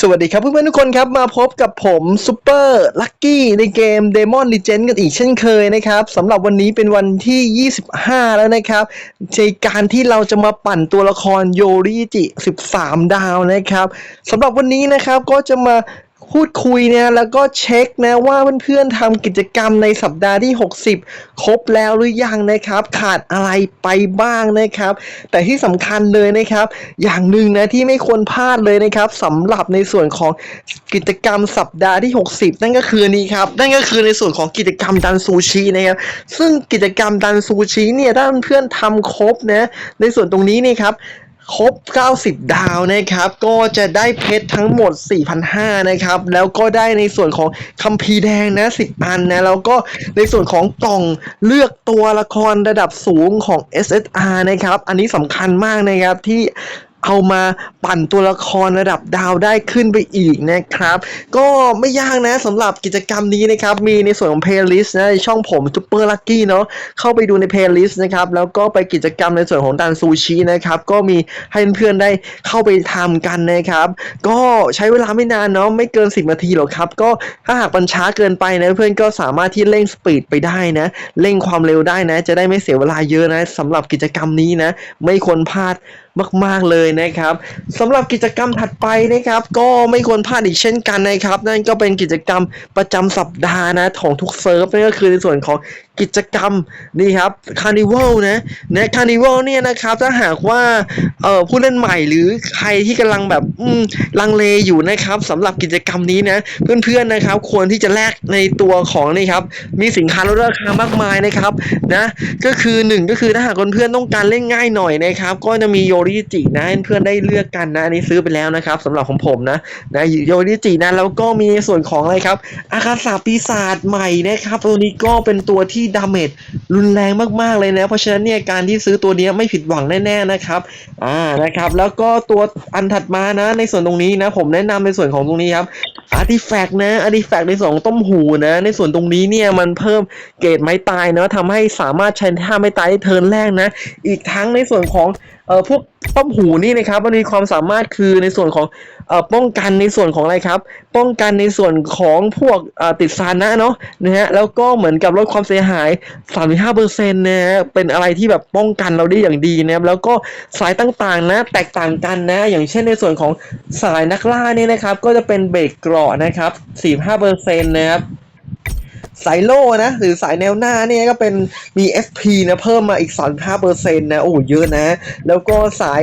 สวัสดีครับเพื่อนๆทุกคนครับมาพบกับผมซูเปอร์ลักกี้ในเกม Demon Legend กันอีกเช่นเคยนะครับสำหรับวันนี้เป็นวันที่ 25 แล้วนะครับในการที่เราจะมาปั่นตัวละครโยริจิ 13 ดาวนะครับสำหรับวันนี้นะครับก็จะมา พูดคุยเนี่ยแล้วก็เช็คนะว่าเพื่อนๆทำกิจกรรมในสัปดาห์ที่ 60 ครบแล้วหรือยังนะครับ ขาดอะไรไปบ้างนะครับ แต่ที่สำคัญเลยนะครับ อย่างหนึ่งนะที่ไม่ควรพลาดเลยนะครับสำหรับในส่วนของกิจกรรมสัปดาห์ที่ 60 นั่นก็คือนี้ครับนั่นก็คือในส่วนของกิจกรรมดันซูชินะครับซึ่งกิจกรรมดันซูชิเนี่ยถ้าเพื่อนๆทำครบนะในส่วนตรงนี้นี่ครับ ครบ 90 ดาวนะครับ ก็จะได้เพชรทั้งหมด 4,500 นะครับ แล้วก็ได้ในส่วนของคัมภีร์แดงนะ 10 อันนะ แล้วก็ในส่วนของกล่องเลือกตัวละครระดับสูงของ SSR นะครับ อันนี้สำคัญมากนะครับที่ เอามาปั่นตัวละครระดับดาวได้ขึ้นไปอีกนะครับ ก็ไม่ยากนะสำหรับกิจกรรมนี้นะครับ มีในส่วนของ playlist นะในช่องผม Super Lucky เนาะเข้าไปดูใน playlist นะครับ แล้วก็ไปกิจกรรมในส่วนของดันซูชินะครับ ก็มีให้เพื่อนๆได้เข้าไปทำกันนะครับ ก็ใช้เวลาไม่นานเนาะไม่เกิน 10 นาทีหรอกครับ ก็ถ้าหากมันช้าเกินไปนะเพื่อนก็สามารถที่เร่งสปีดไปได้นะเร่งความเร็วได้นะ จะได้ไม่เสียเวลาเยอะนะสำหรับกิจกรรมนี้นะ ไม่ควรพลาด มาก ๆ เลยนะครับสำหรับกิจกรรมถัดไปนะครับ ก็ไม่ควรพลาดอีกเช่นกันนะครับ นั่นก็เป็นกิจกรรมประจำสัปดาห์นะของทุกเซิร์ฟนั่นก็คือในส่วนของ กิจกรรมนี่ครับคาร์นิวัลนะนะคาร์นิวัลเนี่ยนะครับถ้าหากว่าเอ่อผู้เล่นใหม่หรือใครที่กำลังแบบอืมลังเลอยู่นะครับสำหรับกิจกรรมนี้นะเพื่อนๆนะครับควรที่จะแลกในตัวของนี่ครับมีสินค้าลดราคามากมายนะครับนะก็คือหนึ่งก็คือถ้าหากเพื่อนๆต้องการเล่นง่ายหน่อยนะครับก็จะมีโยริจินะเพื่อนได้เลือกกันนะอันนี้ซื้อไปแล้วนะครับสำหรับของผมนะนะโยริจินะแล้วก็มีในส่วนของอะไรครับอาคาสาปีศาจใหม่นะครับตัวนี้ก็เป็นตัวที่ดาเมจรุนแรงมากๆเลยนะ เพราะฉะนั้นเนี่ยการที่ซื้อตัวนี้ไม่ผิดหวังแน่ๆนะครับอ่านะครับ แล้วก็ตัวอันถัดมานะ ในส่วนตรงนี้นะผมแนะนำในส่วนของตรงนี้ครับอาร์ติแฟกต์นะอาร์ติแฟกต์ในส่วนของต้มหูนะ ในส่วนตรงนี้เนี่ยมันเพิ่มเกรดไม้ตายนะทำให้สามารถใช้ท่าไม้ตายได้เทิร์นแรกนะ อีกทั้งในส่วนของ เอ่อพวกต้อมหูนี่นะครับมันมีความสามารถคือในส่วนของเอ่อป้องกันในส่วนของอะไรครับ ป้องกันในส่วนของพวกเอ่อติดซานะเนาะนะฮะแล้วก็เหมือนกับลดความเสียหาย 35%นะฮะเป็นอะไรที่แบบป้องกันเราได้อย่างดีนะครับแล้วก็สายต่างๆนะแตกต่างกันนะ อย่างเช่นในส่วนของสายนักล่าเนี่ยนะครับ ก็จะเป็นเบรกเกราะนะครับ 45%นะครับ สายโล่นะ หรือสายแนวหน้าเนี่ยก็เป็นมี FP นะเพิ่มมาอีก 35%นะ โอ้เยอะนะ แล้วก็สาย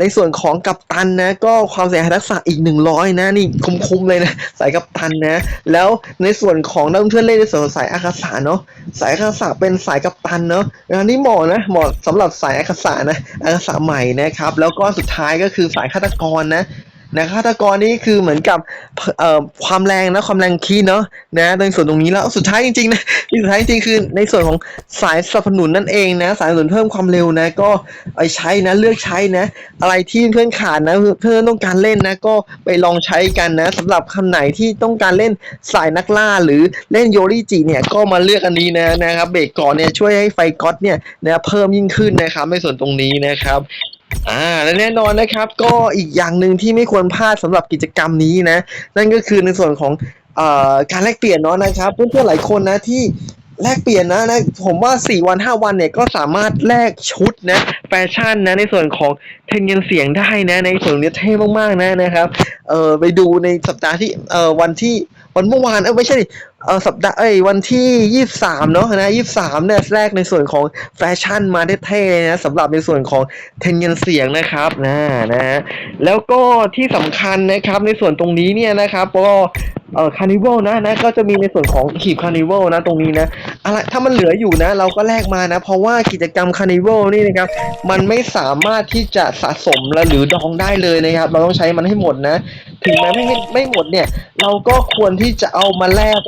ในส่วนของกัปตันนะ ก็ความเสียหายทักษะอีก 100 นะ นี่คุ้มๆเลยนะ สายกัปตันนะ แล้วในส่วนของนักเพื่อนเล่นในส่วนสายอาคาสาเนาะสายอาคาสาเป็นสายกัปตันเนาะอันนี้เหมาะนะเหมาะสำหรับสายอาคาสานะอาคาสาใหม่นะครับ แล้วก็สุดท้ายก็คือสายฆาตกรนะ นะฆาตกรนี่คือเหมือนกับเอ่อความแรงนะความแรงคีย์เนาะนะในส่วนตรงนี้แล้วสุดท้ายจริงๆนะสุดท้ายจริงๆคือในส่วนของสายสนับสนุนนั่นเองนะ สายสนับสนุนเพิ่มความเร็วนะ ก็ไปใช้นะเลือกใช้นะ อะไรที่เพื่อนขาดนะเพื่อนต้องการเล่นนะก็ไปลองใช้กันนะสำหรับคำไหนที่ต้องการเล่นสายนักล่าหรือเล่นโยริจิเนี่ยก็มาเลือกอันนี้นะนะครับเบรกก่อนเนี่ยช่วยให้ไฟก๊อตเนี่ยนะเพิ่มยิ่งขึ้นนะครับในส่วนตรงนี้นะครับ อ่าและแน่นอนนะครับ ก็อีกอย่างหนึ่งที่ไม่ควรพลาดสำหรับกิจกรรมนี้นะ นั่นก็คือในส่วนของเอ่อการแลกเปลี่ยนเนาะนะครับเพื่อนๆหลายคนนะที่แลกเปลี่ยนนะนะผมว่า 4 วัน 5 วันเนี่ยก็สามารถแลกชุดนะแฟชั่นนะในส่วนของเทนเงินเสียงได้นะ ในส่วนนี้เท่มากๆนะนะครับเออไปดูในสัปดาห์ที่เอ่อวันที่วันเมื่อวานเออไม่ใช่ เออสัปดาห์เอ้ยวันที่23เนาะนะ23เนี่ยแรกในส่วนของแฟชั่นมาได้เท่นะสำหรับในส่วนของเทนเงินเสียงนะครับนะนะแล้วก็ที่สำคัญนะครับในส่วนตรงนี้เนี่ยนะครับก็เออคาร์นิวัลนะนะก็จะมีในส่วนของขีบคาร์นิวัลนะตรงนี้นะอะไรถ้ามันเหลืออยู่นะ เราก็แลกมานะ เพราะว่ากิจกรรมคาร์นิวัลนี่นะครับ มันไม่สามารถที่จะสะสมและหรือดองได้เลยนะครับ เราต้องใช้มันให้หมดนะ ถึงแม้ไม่ไม่หมดเนี่ย เราก็ควรที่จะเอามาแลก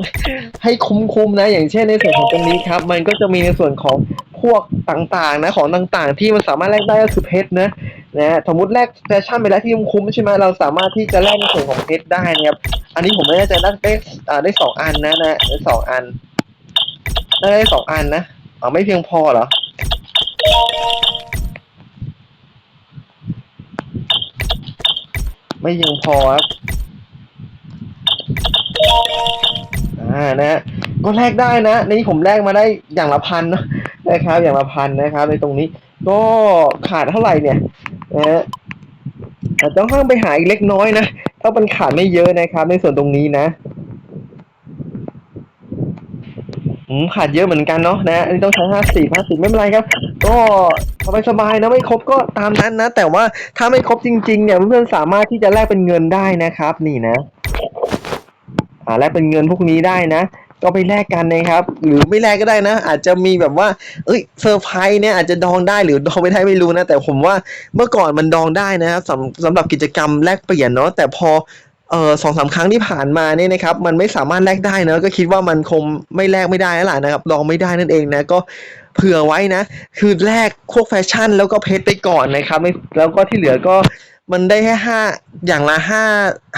ให้คุ้มๆนะ อย่างเช่นในส่วนของตรงนี้ครับ มันก็จะมีในส่วนของพวกต่างๆนะของต่างๆ ที่มันสามารถแลกได้ก็คือเพชรนะนะสมมติแลกแฟชั่นไปแล้วที่คุ้มๆใช่ไหมเราสามารถที่จะแลกในส่วนของเพชรได้นะครับ อันนี้ผมไม่แน่ใจได้ได้อ่าได้สองอันนะนะได้สองอันได้ได้สองอันนะอ๋อไม่เพียงพอเหรอ ไม่เพียงพอครับอ่านะฮะก็แลกได้นะในนี้ผมแลกมาได้อย่างละพันนะครับ อย่างละพันนะครับ ในตรงนี้ ก็ขาดเท่าไหร่เนี่ยนะฮะอาจจะต้องไปหาอีกเล็กน้อยนะต้องเป็นขาดไม่เยอะนะครับ ในส่วนตรงนี้นะอืมขาดเยอะเหมือนกันเนาะนะอันนี้ต้องใช้ห้าสิบห้าสิบไม่เป็นไรครับ ก็สบายสบายๆนะไม่ครบก็ตามนั้นนะ แต่ว่าถ้าไม่ครบจริง ๆ เนี่ยเพื่อนๆสามารถที่จะแลกเป็นเงินได้นะครับ นี่นะอ่าแลกเป็นเงินพวกนี้ได้นะ ก็ไปแลกกันนะครับ หรือไม่แลกก็ได้นะ อาจจะมีแบบว่า เอ้ยเซอร์ไพรส์เนี่ยอาจจะดองได้หรือดองไม่ได้ไม่รู้นะ แต่ผมว่าเมื่อก่อนมันดองได้นะครับสำสำหรับกิจกรรมแลกเปลี่ยนเนาะแต่พอเออสองสามครั้งที่ผ่านมาเนี่ยนะครับ มันไม่สามารถแลกได้เนะก็คิดว่ามันคงไม่แลกไม่ได้แล้วล่ะนะครับดองไม่ได้นั่นเองนะก็ เผื่อไว้นะ คือแลกพวกแฟชั่นแล้วก็เพชรไปก่อนนะครับไม่แล้วก็ที่เหลือก็มันได้แค่ห้าอย่างละห้า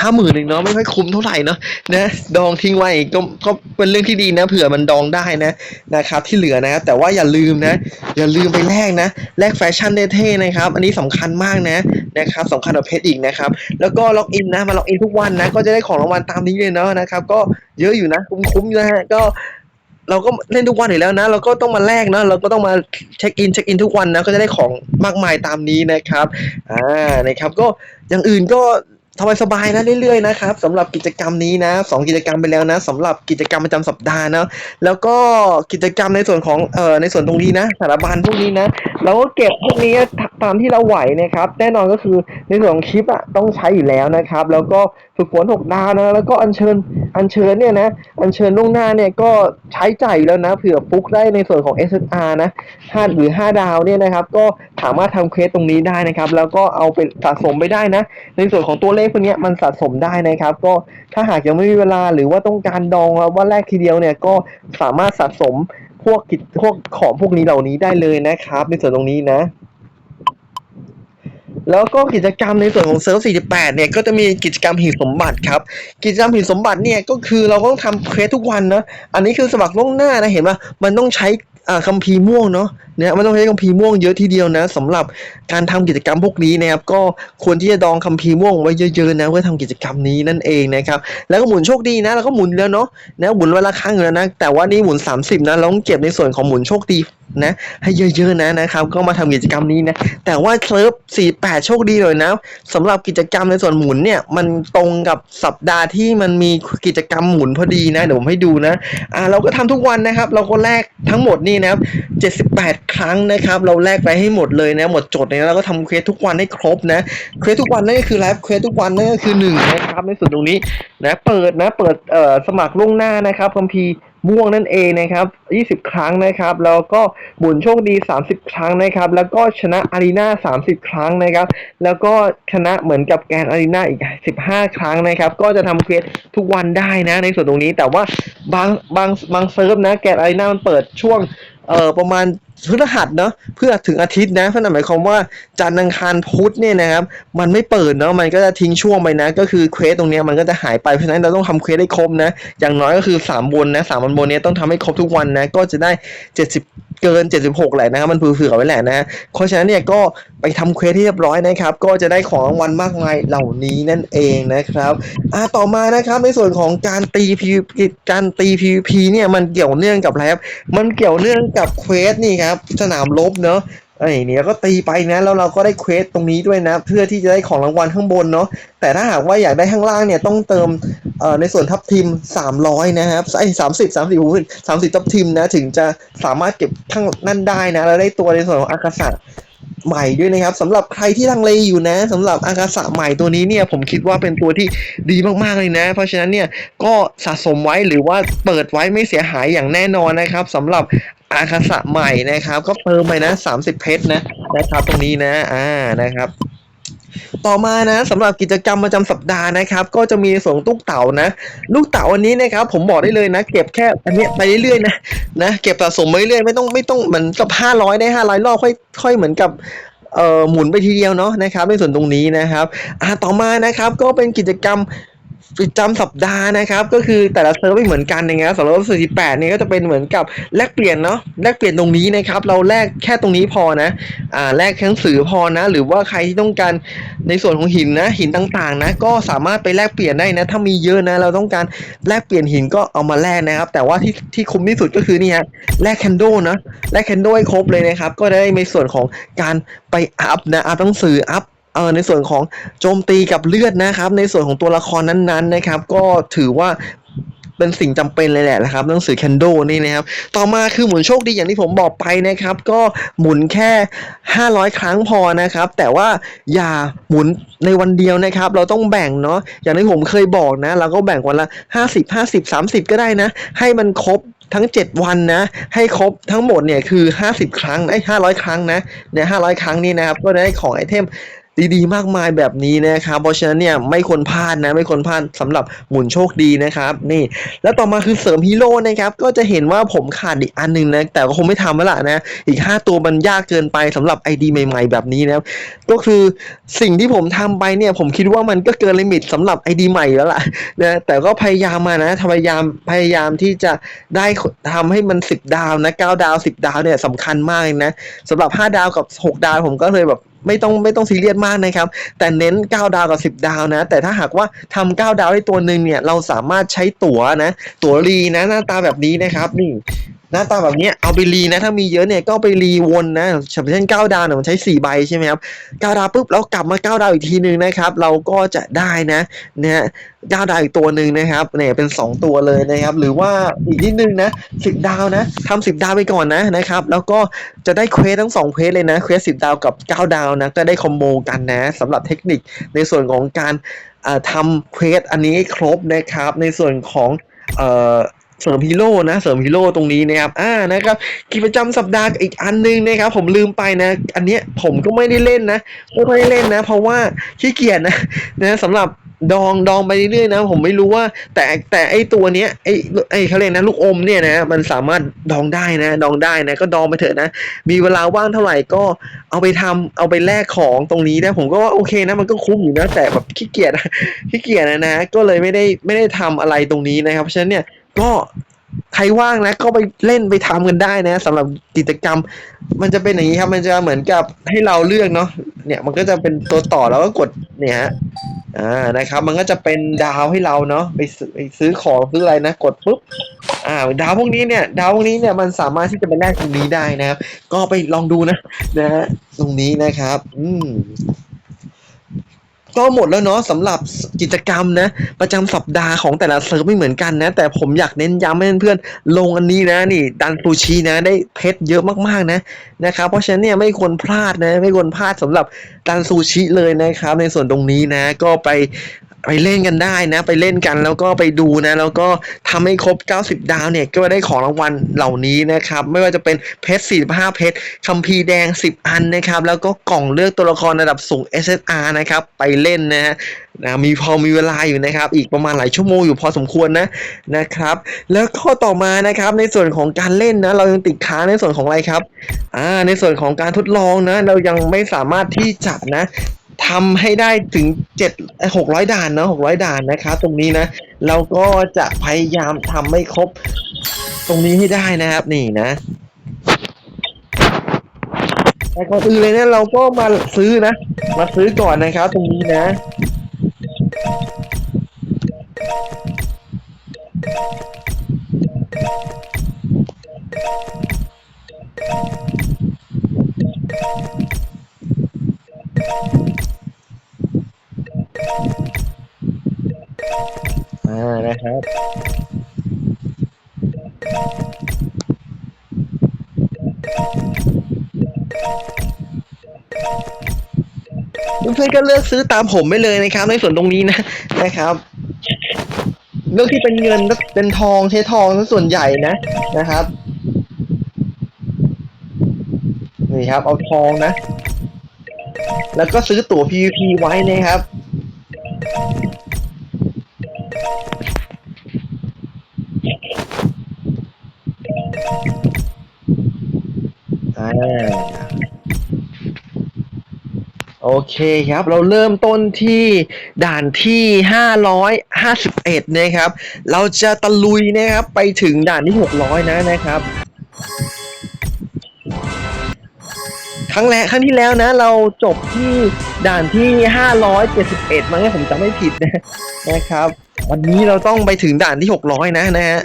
ห้าหมื่นเองเนาะไม่ค่อยคุ้มเท่าไหร่เนาะนะดองทิ้งไว้ก็ก็เป็นเรื่องที่ดีนะ เผื่อมันดองได้นะนะครับ ที่เหลือนะครับแต่ว่าอย่าลืมนะ อย่าลืมไปแลกนะแลกแฟชั่นเท่ๆนะครับ อันนี้สำคัญมากนะนะครับสำคัญกว่าเพชรอีกนะครับ แล้วก็ล็อกอินนะมาล็อกอินทุกวันนะ ก็จะได้ของรางวัลตามนี้เลยเนาะนะครับ ก็เยอะอยู่นะคุ้มๆนะฮะก็ เราก็เล่นทุกวันอยู่แล้วนะ เราก็ต้องมาแลกเนาะเราก็ต้องมาเช็คอินเช็คอินทุกวันนะก็จะได้ของมากมายตามนี้นะครับอ่านะครับก็อย่างอื่นก็สบายๆนะเรื่อยๆนะครับสำหรับกิจกรรมนี้นะสองกิจกรรมไปแล้วนะสำหรับกิจกรรมประจำสัปดาห์นะแล้วก็กิจกรรมในส่วนของเอ่อในส่วนตรงนี้นะสารบัญพวกนี้นะเราก็เก็บพวกนี้ตามที่เราไหวนะครับ แน่นอนก็คือในส่วนของคลิปอะต้องใช้อยู่แล้วนะครับ แล้วก็ ฝึกฝนหกดาวนะแล้วก็อัญเชิญอัญเชิญเนี่ยนะอัญเชิญล่วงหน้าเนี่ยก็ใช้จ่ายแล้วนะเผื่อฟุกได้ในส่วนของ SSR นะห้าหรือ 5 ดาวเนี่ยนะครับก็สามารถทำเควสตรงนี้ได้นะครับ แล้วก็เอาไปสะสมไปได้นะ ในส่วนของตัวเลขพวกนี้มันสะสมได้นะครับ ก็ถ้าหากยังไม่มีเวลาหรือว่าต้องการดองแล้วว่าแรกทีเดียวเนี่ยก็สามารถสะสมพวกกิจพวกของพวกนี้เหล่านี้ได้เลยนะครับ ในส่วนตรงนี้นะ แล้วก็กิจกรรมในส่วนของเซิร์ฟ 48 เนี่ย ก็จะมีกิจกรรมหีบสมบัติครับ กิจกรรมหีบสมบัติเนี่ย ก็คือเราต้องทำเควสทุกวันเนาะ อันนี้คือสมัครล่วงหน้านะ เห็นป่ะ มันต้องใช้คัมภีร์ม่วงเนาะเนี่ยมันต้องใช้คัมภีร์ม่วงเยอะทีเดียวนะสำหรับการทำกิจกรรมพวกนี้นะครับก็ควรที่จะดองคัมภีร์ม่วงไว้เยอะๆนะเพื่อทำกิจกรรมนี้นั่นเองนะครับแล้วก็หมุนโชคดีนะแล้วก็หมุนแล้วเนาะนะหมุนวันละครั้งอยู่แล้วนะแต่ว่านี่หมุน 30นะเราต้องเก็บในส่วนของหมุนโชคดี นะ ให้เยอะๆนะนะครับ ก็มาทำกิจกรรมนี้นะ แต่ว่าเซิร์ฟ48 โชคดีหน่อยนะสำหรับกิจกรรมในส่วนหมุนเนี่ย มันตรงกับสัปดาห์ที่มันมีกิจกรรมหมุนพอดีนะ เดี๋ยวผมให้ดูนะ อ่า เราก็ทำทุกวันนะครับ เราก็แลกทั้งหมดนี่นะครับ 78 ครั้งนะครับ เราแลกไปให้หมดเลยนะ หมดจทย์เนี่ยเราก็ทำเควสทุกวันให้ครบนะ เควสทุกวันนั่นก็คือไลฟ์เควสทุกวันนั่นก็คือหนึ่งนะครับในส่วนตรงนี้นะ เปิดนะ เปิดเอ่อสมัครล่วงหน้านะครับคัมภีร์ ม่วงนั่นเองนะครับ 20 ครั้งนะครับ แล้วก็หมุนโชคดี 30 ครั้งนะครับ แล้วก็ชนะอารีนา30 ครั้งนะครับ แล้วก็ชนะเหมือนกับแกนอารีนาอีก 15 ครั้งนะครับ ก็จะทำเควสทุกวันได้นะในส่วนตรงนี้ แต่ว่าบางบางบางเซิร์ฟนะแกนอารีนามันเปิดช่วงเอ่อประมาณ พฤหัสเนาะเพื่อถึงอาทิตย์นะเพราะนั่นหมายความว่าจันทร์อังคารพุธเนี่ยนะครับมันไม่เปิดเนาะมันก็จะทิ้งช่วงไปนะ ก็คือเควสตรงนี้มันก็จะหายไปเพราะฉะนั้นเราต้องทำเควสให้ครบนะ อย่างน้อยก็คือ3บนนะสามวันบนเนี้ยต้องทำให้ครบทุกวันนะ ก็จะได้ 70 เกิน 76 แหละนะครับมันเผื่อไว้แหละนะเพราะฉะนั้นเนี่ยก็ไปทำเควสที่เรียบร้อยนะครับ ก็จะได้ของรางวัลมากมายเหล่านี้นั่นเองนะครับอ่าต่อมานะครับในส่วนของการตี PVP การตี PVP เนี่ยมันเกี่ยวเนื่องกับอะไรครับมันเกี่ยวเนื่องกับเควสนี่ครับะสนามลบเนาะไอ้เนี่ยก็ตีไปนะแล้วเราก็ได้เควสตรงนี้ด้วยนะ เพื่อที่จะได้ของรางวัลข้างบนเนาะแต่ถ้าหากว่าอยากได้ข้างล่างเนี่ยต้องเติมเอ่อในส่วนทับทิม 300 นะครับไอ้สามสิบสามสิบหสามสิบทับทิมนะ ถึงจะสามารถเก็บข้างนั่นได้นะแล้วได้ตัวในส่วนของอากาศ ใหม่ด้วยนะครับสำหรับใครที่ลังเลอยู่นะสำหรับอากาศะใหม่ตัวนี้เนี่ยผมคิดว่าเป็นตัวที่ดีมากๆเลยนะ เพราะฉะนั้นเนี่ยก็สะสมไว้หรือว่าเปิดไว้ไม่เสียหายอย่างแน่นอนนะครับสำหรับอากาศะใหม่นะครับ ก็เติมไปนะ 30 เพชรนะนะครับตรงนี้นะอ่านะครับ ต่อมานะสำหรับกิจกรรมประจำสัปดาห์นะครับ ก็จะมีส่งตุ๊กเต่านะลูกเต่าอันนี้นะครับ ผมบอกได้เลยนะ เก็บแค่อันนี้ไปเรื่อยๆนะนะเก็บสะสมไปเรื่อยไม่ต้องไม่ต้องเหมือนกับห้าร้อยได้ห้าร้อยรอบค่อยค่อยเหมือนกับเอ่อหมุนไปทีเดียวเนาะนะครับในส่วนตรงนี้นะครับอ่าต่อมานะครับก็เป็นกิจกรรม ประจำสัปดาห์นะครับ ก็คือแต่ละเซิร์ฟไม่เหมือนกันนะครับสำหรับ48เนี่ยก็จะเป็นเหมือนกับแลกเปลี่ยนเนาะแลกเปลี่ยนตรงนี้นะครับ เราแลกแค่ตรงนี้พอนะอ่าแลกหนังสือพอนะ หรือว่าใครที่ต้องการในส่วนของหินนะ หินต่างๆนะก็สามารถไปแลกเปลี่ยนได้นะ ถ้ามีเยอะนะ เราต้องการแลกเปลี่ยนหินก็เอามาแลกนะครับ แต่ว่าที่ที่คุ้มที่สุดก็คือนี่ฮะแลกแคนโดนะแลกแคนโดให้ครบเลยนะครับ ก็ได้ในส่วนของการไปอัพนะอัพหนังสืออัพ เออในส่วนของโจมตีกับเลือดนะครับ ในส่วนของตัวละครนั้นๆนะครับ ก็ถือว่าเป็นสิ่งจำเป็นเลยแหละนะครับหนังสือแคนโดนี่นะครับ ต่อมาคือหมุนโชคดีอย่างที่ผมบอกไปนะครับ ก็หมุนแค่ 500 ครั้งพอนะครับ แต่ว่าอย่าหมุนในวันเดียวนะครับ เราต้องแบ่งเนาะอย่างที่ผมเคยบอกนะ เราก็แบ่งวันละ 50 50 30 ก็ได้นะ ให้มันครบทั้ง 7 วันนะ ให้ครบทั้งหมดเนี่ยคือ 50 ครั้งไอ้500 ครั้งนะเนี่ย500 ครั้งนี่นะครับก็ได้ของไอเทม ดีๆ มากมายแบบนี้นะครับเพราะฉะนั้นเนี่ยไม่ควรพลาดนะไม่ควรพลาดสำหรับหมุนโชคดีนะครับนี่ แล้วต่อมาคือเสริมฮีโร่นะครับก็จะเห็นว่าผมขาดอีกอันหนึงนะแต่ก็คงไม่ทำแล้วล่ะนะอีก 5 ตัวมันยากเกินไปสำหรับ ID ใหม่ ๆ แบบนี้นะก็คือสิ่งที่ผมทำไปเนี่ยผมคิดว่ามันก็เกินลิมิตสำหรับ ID ใหม่แล้วล่ะนะแต่ก็พยายามมานะพยายามพยายามที่จะได้ทำให้มัน 10 ดาวนะ9ดาว 10 ดาวเนี่ยสำคัญมากนะสำหรับ 5 ดาวกับ 6 ดาวผมก็เลยแบบ ไม่ต้องไม่ต้องซีเรียสมากนะครับ แต่เน้น 9 ดาวกับ 10 ดาวนะ แต่ถ้าหากว่าทำ9ดาวได้ตัวหนึ่งเนี่ย เราสามารถใช้ตั๋วนะ ตั๋วรีนะหน้าตาแบบนี้นะครับนี่ หน้าตาแบบนี้เอาไปรีนะถ้ามีเยอะเนี่ยก็ไปรีวนนะเช่น9ดาวเนี่ยมันใช้4ใบใช่ไหมครับ9ดาวปุ๊บเรากลับมา9ดาวอีกทีหนึ่งนะครับ เราก็จะได้นะเนี่ย9ดาวอีกตัวหนึ่งนะครับเนี่ยเป็น2ตัวเลยนะครับ หรือว่าอีกนิดนึงนะ10ดาวนะทำ10ดาวไปก่อนนะนะครับ แล้วก็จะได้เควสทั้ง2เควสเลยนะเควส10ดาวกับ9ดาวนะก็ได้คอมโบกันนะสำหรับเทคนิคในส่วนของการทำเควสอันนี้ครบนะครับในส่วนของเอ่อ เสริมฮีโร่นะ เสริมฮีโร่ตรงนี้นะครับ อ่านะครับกิจประจำสัปดาห์อีกอันนึงนะครับ ผมลืมไปนะ อันเนี้ยผมก็ไม่ได้เล่นนะไม่ได้เล่นนะ เพราะว่าขี้เกียจนะนะสำหรับดองดองไปเรื่อยๆนะ ผมไม่รู้ว่า แต่แต่ไอตัวเนี้ยไอไอเขาเรียกนะลูกอมเนี่ยนะมันสามารถดองได้นะ ดองได้นะ ก็ดองไปเถอะนะ มีเวลาว่างเท่าไหร่ก็เอาไปทำเอาไปแลกของตรงนี้นะผมก็ว่าโอเคนะ มันก็คุ้มอยู่นะแต่แบบขี้เกียจขี้เกียจนะนะก็เลยไม่ได้ไม่ได้ทำอะไรตรงนี้นะครับเพราะฉะนั้นเนี่ย ก็ใครว่างนะ ก็ไปเล่นไปทำกันได้นะสำหรับกิจกรรม มันจะเป็นอย่างนี้ครับ มันจะเหมือนกับให้เราเลือกเนาะเนี่ยมันก็จะเป็นตัวต่อแล้วก็กดเนี่ยฮะอ่านะครับ มันก็จะเป็นดาวให้เราเนาะไปซื้อไปซื้อของซื้ออะไรนะกดปุ๊บอ่าดาวพวกนี้เนี่ย ดาวพวกนี้เนี่ยมันสามารถที่จะไปแลกตรงนี้ได้นะครับ ก็ไปลองดูนะนะฮะตรงนี้นะครับ อืม ก็หมดแล้วเนาะสำหรับกิจกรรมนะ ประจำสัปดาห์ของแต่ละเซิร์ฟไม่เหมือนกันนะ แต่ผมอยากเน้นย้ำให้เพื่อนๆลงอันนี้นะนี่ดันซูชินะ ได้เพชรเยอะมากๆนะนะครับเพราะฉะนั้นเนี่ยไม่ควรพลาดนะ ไม่ควรพลาดสำหรับดันซูชิเลยนะครับ ในส่วนตรงนี้นะ ก็ไป ไปเล่นกันได้นะ ไปเล่นกันแล้วก็ไปดูนะ แล้วก็ทำให้ครบ 90 ดาวเนี่ยก็ได้ของรางวัลเหล่านี้นะครับ ไม่ว่าจะเป็นเพชร 45 เพชรคัมภีร์แดง 10 อันนะครับ แล้วก็กล่องเลือกตัวละครระดับสูง SSR นะครับ ไปเล่นนะฮะนะมีพอมีเวลาอยู่นะครับ อีกประมาณหลายชั่วโมงอยู่พอสมควรนะนะครับ แล้วก็ต่อมานะครับ ในส่วนของการเล่นนะ เรายังติดค้างในส่วนของอะไรครับ อ่า ในส่วนของการทดลองนะ เรายังไม่สามารถที่จะนะ ทำให้ได้ถึง7 600ด่านนะ600ด่านนะครับตรงนี้นะเราก็จะพยายามทำให้ครบตรงนี้ให้ได้นะครับนี่นะแต่ก่อนอื่นเลยเนี่ยเราก็มาซื้อนะ มาซื้อก่อนนะครับ ตรงนี้นะ ก็เลือกซื้อตามผมไปเลยนะครับ ในส่วนตรงนี้นะนะครับ เลือกที่เป็นเงินเป็นทองใช้ทองส่วนใหญ่นะนะครับนี่ครับ เอาทองนะ แล้วก็ซื้อตั๋ว PVP ไว้นะครับอ่า โอเคครับ เราเริ่มต้นที่ด่านที่ 551 นะครับ เราจะตะลุยนะครับไปถึงด่านที่ 600 นะนะครับ ครั้งแรกครั้งที่แล้วนะ เราจบที่ด่านที่ 571 มั้งผมจำไม่ผิดนะนะครับ วันนี้เราต้องไปถึงด่านที่ 600 นะนะฮะ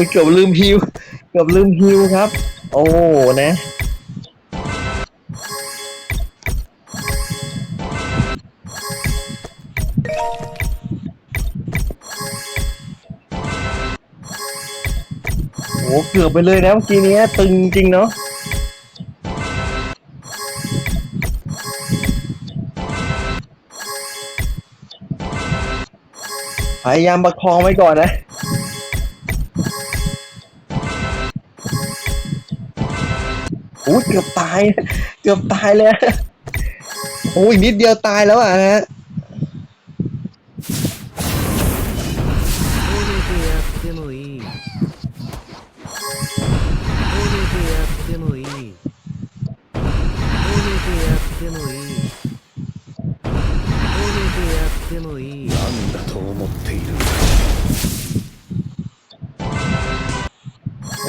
อุ้ยเกือบลืมฮิวเกือบลืมฮิวครับ โอ้นะโอ้เกือบไปเลยนะเมื่อกี้นี้ตึงจริงเนาะพยายามประคองไว้ก่อนนะ เกือบตาย เกือบตายเลย โอ้ยนิดเดียวตายแล้วอะนะฮะ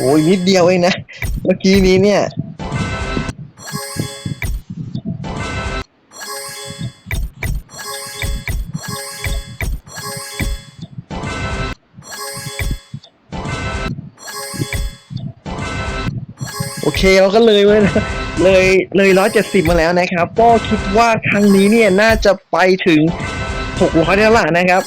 โอ้ยนิดเดียวเองนะ เมื่อกี้นี้เนี่ย เคเราก็เลยเว้ยเลยเลยร้อยเจ็ดสิบมาแล้วนะครับ ก็คิดว่าครั้งนี้เนี่ยน่าจะไปถึงหกร้อยแล้วล่ะนะครับ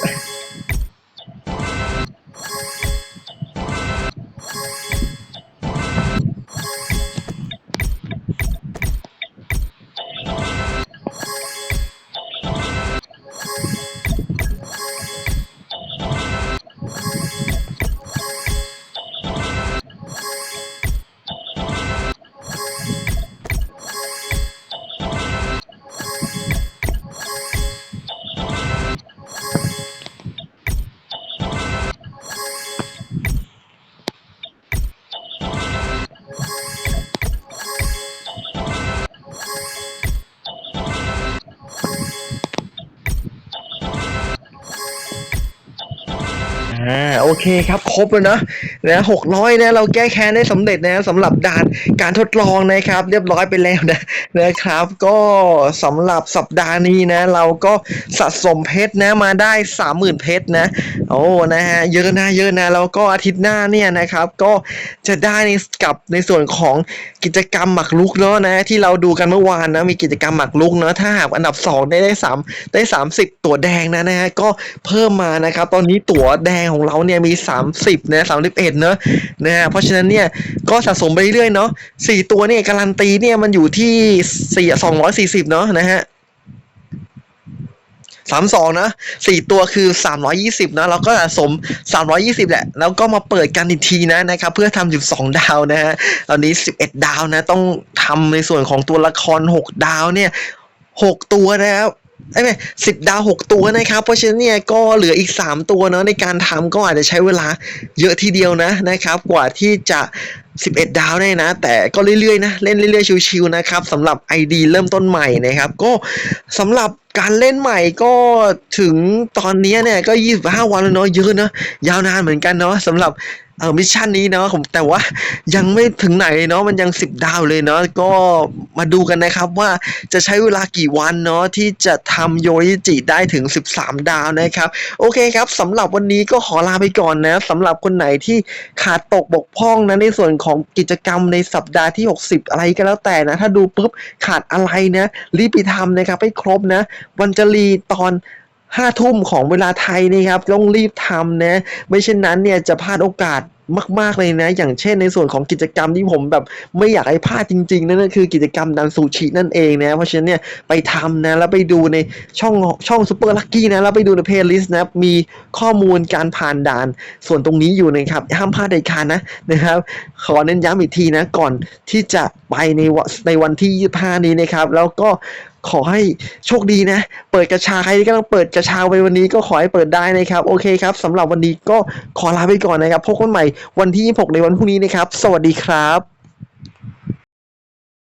เคครับ ครบแล้วนะนะหกร้อยนะ เราแก้แค้นได้สำเร็จนะสำหรับด่านการทดลองนะครับ เรียบร้อยไปแล้วนะนะครับ ก็สำหรับสัปดาห์นี้นะ เราก็สะสมเพชรนะมาได้สามหมื่นเพชรนะ โอ้นะฮะเยอะนะเยอะนะแล้วก็อาทิตย์หน้าเนี่ยนะครับ ก็จะได้ในกับในส่วนของกิจกรรมหมักลุกเนาะนะที่เราดูกันเมื่อวานนะมีกิจกรรมหมักลุกเนาะถ้าหากอันดับสองได้ได้สามได้สามสิบตั๋วแดงนะนะฮะก็เพิ่มมานะครับ ตอนนี้ตั๋วแดงของเราเนี่ยมี 30นะ31เนอะนะฮะเพราะฉะนั้นเนี่ยก็สะสมไปเรื่อยๆเนาะสี่ตัวเนี่ยการันตีเนี่ยมันอยู่ที่สี่สองร้อยสี่สิบเนาะนะฮะสามสองนะสี่ตัวคือสามร้อยี่สิบนะเราก็สะสมสามร้อยี่สิบแหละ แล้วก็มาเปิดกันอีกทีนะนะครับ เพื่อทำสิบสองดาวนะฮะตอนนี้สิบเอ็ดดาวนะ ต้องทำในส่วนของตัวละครหกดาวเนี่ยหกตัวนะครับ ไอ้แม่สิบดาวหกตัวนะครับ เพราะฉะนั้นเนี่ยก็เหลืออีกสามตัวเนาะในการทำก็อาจจะใช้เวลาเยอะทีเดียวนะนะครับ กว่าที่จะ 11 ดาวได้นะ แต่ก็เรื่อยๆนะ เล่นเรื่อยๆ ชิวๆนะครับสำหรับ ID เริ่มต้นใหม่นะครับ ก็สำหรับ การเล่นใหม่ก็ถึงตอนนี้เนี่ยก็ 25 วันแล้วเนาะเยอะเนาะยาวนานเหมือนกันเนาะสำหรับเออมิชชั่นนี้เนาะผมแต่ว่ายังไม่ถึงไหนเนาะมันยัง 10 ดาวเลยเนาะก็มาดูกันนะครับว่าจะใช้เวลากี่วันเนาะที่จะทำโยริจิได้ถึง 13 ดาวนะครับ โอเคครับสำหรับวันนี้ก็ขอลาไปก่อนนะสำหรับคนไหนที่ขาดตกบกพร่องนะในส่วนของกิจกรรมในสัปดาห์ที่ 60 อะไรก็แล้วแต่นะ ถ้าดูปุ๊บขาดอะไรนะรีบไปทำนะครับให้ครบนะวันจะรีตอนห้าทุ่มของเวลาไทยนี่ครับต้องรีบทำนะ ไม่เช่นนั้นเนี่ยจะพลาดโอกาสมาก ๆ เลยนะ อย่างเช่นในส่วนของกิจกรรมที่ผมแบบไม่อยากให้พลาดจริง ๆ นั่นก็คือกิจกรรมดันซูชินั่นเองนะ เพราะฉะนั้นเนี่ยไปทำนะแล้วไปดูในช่องช่องซูเปอร์ลักกี้นะแล้วไปดูในเพลย์ลิสต์นะมีข้อมูลการผ่านด่านส่วนตรงนี้อยู่นะครับห้ามพลาดเด็ดขาดนะนะครับ ขอเน้นย้ำอีกทีนะก่อนที่จะไปในวันในวันที่ 25 นี้นะครับ แล้วก็ขอให้โชคดีนะ เปิดกระชาใครที่กำลังเปิดกระชาไปวันนี้ก็ขอให้เปิดได้นะครับ โอเคครับสำหรับวันนี้ก็ขอลาไปก่อนนะครับพบกันใหม่วันที่ 26 ในวันพรุ่งนี้นะครับ สวัสดีครับ